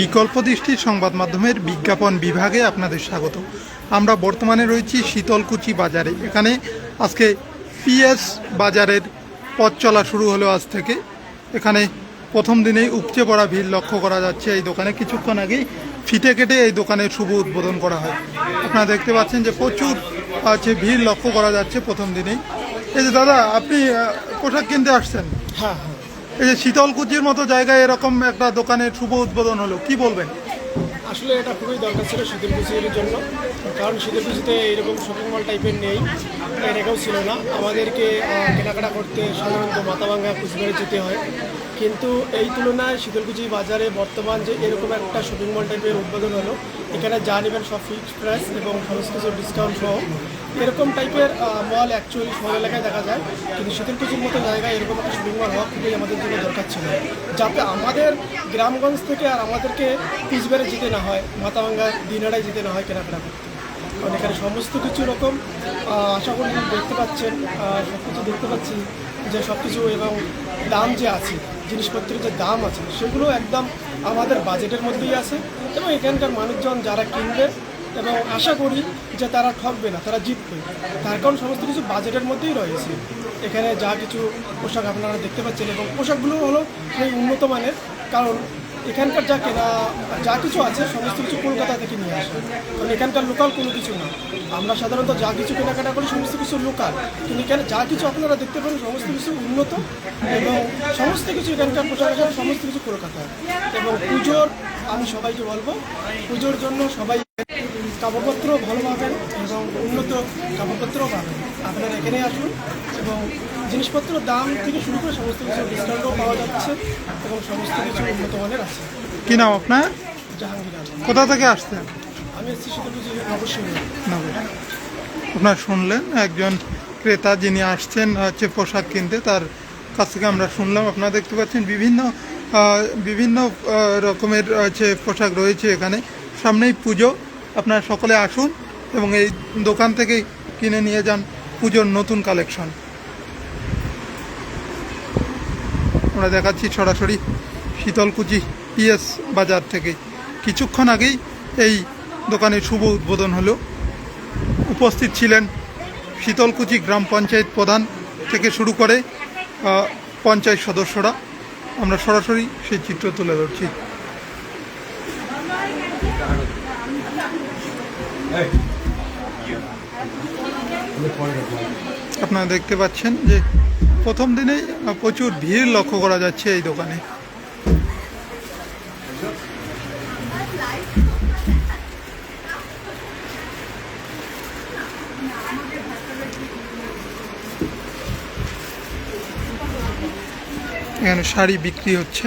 বিকল্প দৃষ্টির সংবাদ মাধ্যমের বিজ্ঞাপন বিভাগে আপনাদের স্বাগত। আমরা বর্তমানে রয়েছি শীতলকুচি বাজারে। এখানে আজকে পিএস বাজারের পথ চলা শুরু হলো আজ থেকে। এখানে প্রথম দিনেই উপচে পড়া ভিড় লক্ষ্য করা যাচ্ছে এই দোকানে। কিছুক্ষণ আগেই ফিটে কেটে এই দোকানের শুভ উদ্বোধন করা হয়। আপনারা দেখতে পাচ্ছেন যে প্রচুর আছে ভিড় লক্ষ্য করা যাচ্ছে প্রথম দিনেই। এই যে দাদা, আপনি পোশাক কিনতে আসছেন? হ্যাঁ হ্যাঁ। এই যে শীতলকুচির মতো জায়গায় এরকম একটা দোকানের শুভ উদ্বোধন হলো, কি বলবেন? আসলে এটা খুবই দরকার ছিল শীতলকুচির জন্য, কারণ শীতলকুচিতে এরকম শপিং মল টাইপের নেই, এর আগেও ছিল না। আমাদেরকে কেনাকাটা করতে সাধারণত মাথাভাঙ্গা কুচবিহারে যেতে হয়। কিন্তু এই তুলনায় শীতলকুচি বাজারে বর্তমান যে এরকম একটা শপিং মল টাইপের উদ্বোধন হলো, এখানে যা নেবেন সব ফিক্সড প্রাইস এবং সমস্ত কিছু ডিসকাউন্ট সহ। এরকম টাইপের মল অ্যাকচুয়ালি শহর এলাকায় দেখা যায়, কিন্তু শীতলকুচির মতো জায়গায় এরকম একটা শপিং মল হওয়া খুবই আমাদের জন্য দরকার ছিল। যাতে আমাদের গ্রামগঞ্জ থেকে আর আমাদেরকে কুচবিহারে যেতে না হয় মাথাভাঙ্গা দিনাড়ায় যেতে না হয় কেনাকাটা করতে। কারণ এখানে সমস্ত কিছু রকম আশা করি দেখতে পাচ্ছেন সব কিছু দেখতে পাচ্ছি যে সব কিছু এবং দাম যে আছে, জিনিসপত্রের যে দাম আছে, সেগুলো একদম আমাদের বাজেটের মধ্যেই আছে এবং এখানকার মানুষজন যারা কিনবে এবং আশা করি যে তারা ঠকবে না, তারা জিতবে। তার কারণ সমস্ত কিছু বাজেটের মধ্যেই রয়েছে। এখানে যা কিছু পোশাক আপনারা দেখতে পাচ্ছেন এবং পোশাকগুলো হলো সেই উন্নত মানের, কারণ এখানকার যা কেনা, যা কিছু আছে, সমস্ত কিছু কলকাতা থেকে নিয়ে আসে। কারণ এখানকার লোকাল কোনো কিছু না। আমরা সাধারণত যা কিছু কেনাকাটা করি, সমস্ত কিছু লোকাল কিন্তু এখানে যা কিছু আপনারা দেখতে পারেন, সমস্ত কিছু উন্নত এবং সমস্ত কিছু এখানকার পোশাক আশাক, সমস্ত কিছু কলকাতা এবং পুজোর, আমি সবাইকে বলব, পুজোর জন্য সবাই কাপড়পত্র ভালো পাবেন এবং উন্নত কাপড়পত্রও পাবেন। আপনারা এখানে আসুন এবং জিনিসপত্রের দাম থেকে শুরু করে সমস্ত কিছু ডিসকাউন্টও পাওয়া যাচ্ছে এবং সমস্ত কিছু উন্নত মানের আছে। কি নাম আপনার? জাহাঙ্গীর আলম। কোথা থেকে আসছেন? আমি এসেছি শুধু কিছু অবশ্যই আপনার শুনলেন একজন ক্রেতা যিনি আসছেন হচ্ছে পোশাক কিনতে তার কাছ থেকে আমরা শুনলাম। আপনারা দেখতে পাচ্ছেন বিভিন্ন বিভিন্ন রকমের হচ্ছে পোশাক রয়েছে এখানে। সামনেই পুজো আপনারা সকলে আসুন এবং এই দোকান থেকে কিনে নিয়ে যান পুজোর নতুন কালেকশন। আমরা দেখাচ্ছি সরাসরি শীতলকুচি পিএস বাজার থেকে। কিছুক্ষণ আগেই এই দোকানের শুভ উদ্বোধন হলো। উপস্থিত ছিলেন শীতলকুচি গ্রাম পঞ্চায়েত প্রধান থেকে শুরু করে পঞ্চায়েত সদস্যরা। আমরা সরাসরি সেই চিত্র তুলে ধরছি। আপনারা দেখতে পাচ্ছেন যে প্রথম আহ, প্রচুর ভিড় লক্ষ্য করা যাচ্ছে এই দোকানে। এখানে শাড়ি বিক্রি হচ্ছে।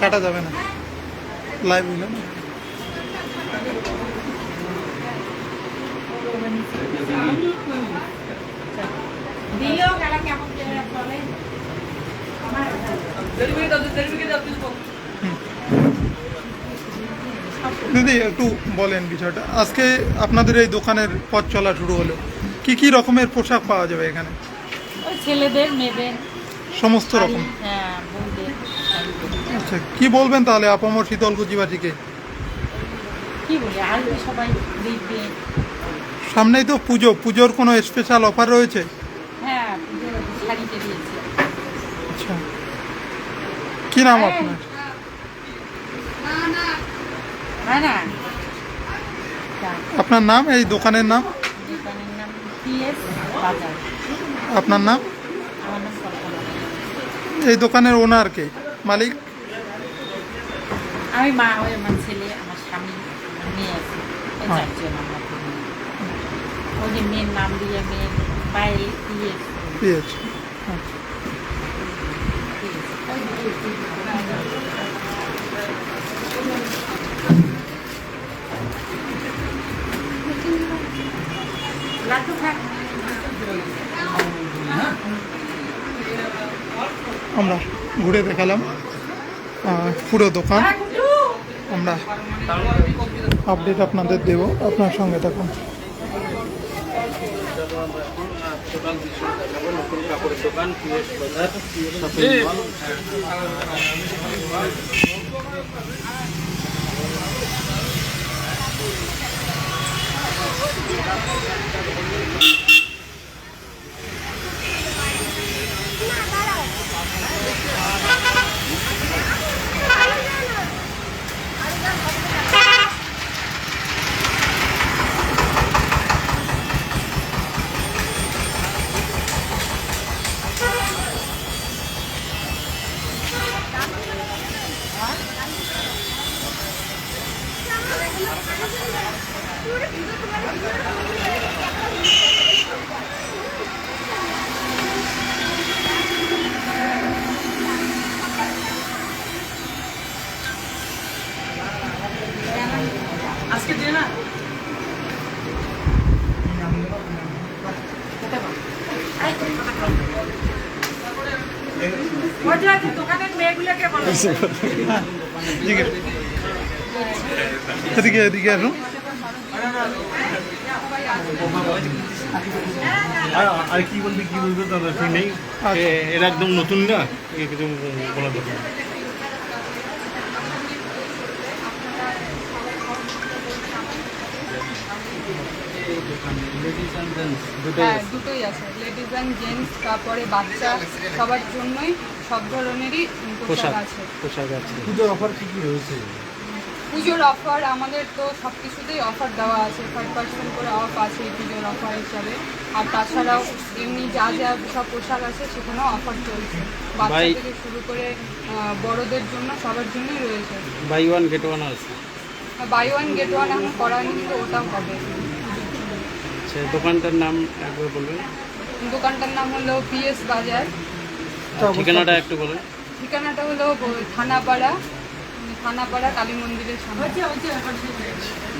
কাটা যাবে না। লাইভ হইল না? দিও দিদি একটু বলেন বিষয়টা। আজকে আপনাদের এই দোকানের পথ চলা শুরু হলো। কি কি রকমের পোশাক পাওয়া যাবে এখানে? ছেলেদের মেয়েদের। সমস্ত রকম? হ্যাঁ আচ্ছা কি বলবেন তাহলে আপামর শীতলকুচিবাসীকে সামনেই তো পুজো। পুজোর কোনো স্পেশাল অফার রয়েছে? হ্যাঁ আচ্ছা। কি নাম আপনার? হ্যাঁ না? আপনার নাম? এই দোকানের নাম? দোকানের নাম পিএস বাজার। আপনার নাম? এই দোকানের ওনার কে? মালিক? আমি মা আমার ছেলে আমার স্বামী মেয়ে আছে। হ্যাঁ। চারজন আমরা ওই যে মেয়ের নাম দিয়ে মেয়ের পিএস। পেয়েছি লাড্ডু খান আমরা ঘুরে দেখালাম পুরো দোকান। আমরা আপডেট আপনাদের দেব আপনার সঙ্গে থাকুন। দোকান শপিং মল আজকে দিয়ে না? এদিকে এদিকে আসুন। আর আর কি বলবি কি বলবি তাদের নেই? এরা একদম নতুন না কিছু বলা দরকার হ্যাঁ দুটোই আছে। লেডিস অ্যান্ড জেন্টস তারপরে বাচ্চা সবার জন্যই সব ধরনেরই পোশাক আছে। পোশাক আছে। পুজোর অফার আমাদের তো সব কিছুতেই অফার দেওয়া আছে। ফাইভ পার্সেন্ট করে অফ আছে এই পুজোর অফার হিসাবে। আর তাছাড়াও এমনি যা যা সব পোশাক আছে সেখানেও অফার চলছে। বাচ্চা থেকে শুরু করে বড়দের জন্য সবার জন্যই রয়েছে। বাই ওয়ান গেট ওয়ান আছে। বাই ওয়ান গেট ওয়ান এখন করা হয়নি কিন্তু ওটাও হবে। আচ্ছা দোকানটার নাম একবার বলবেন। দোকানটার নাম হলো পিএস বাজার। ঠিকানাটা একটু বলুন। ঠিকানাটা হলো থানাপাড়া থানাপাড়া কালী মন্দিরের সামনে।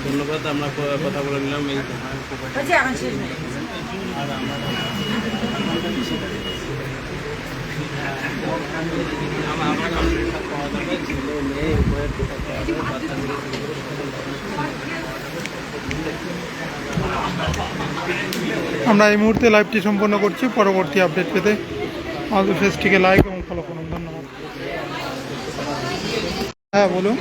ধন্যবাদ আমরা কথা বলে নিলাম এই ছেলে মেয়ে বাচ্চাদের আমরা এই মুহূর্তে লাইভটি সম্পন্ন করছি। পরবর্তী আপডেট পেতে আমাদের ফেসটিকে লাইক এবং ফলো করুন ধন্যবাদ হ্যাঁ বলুন।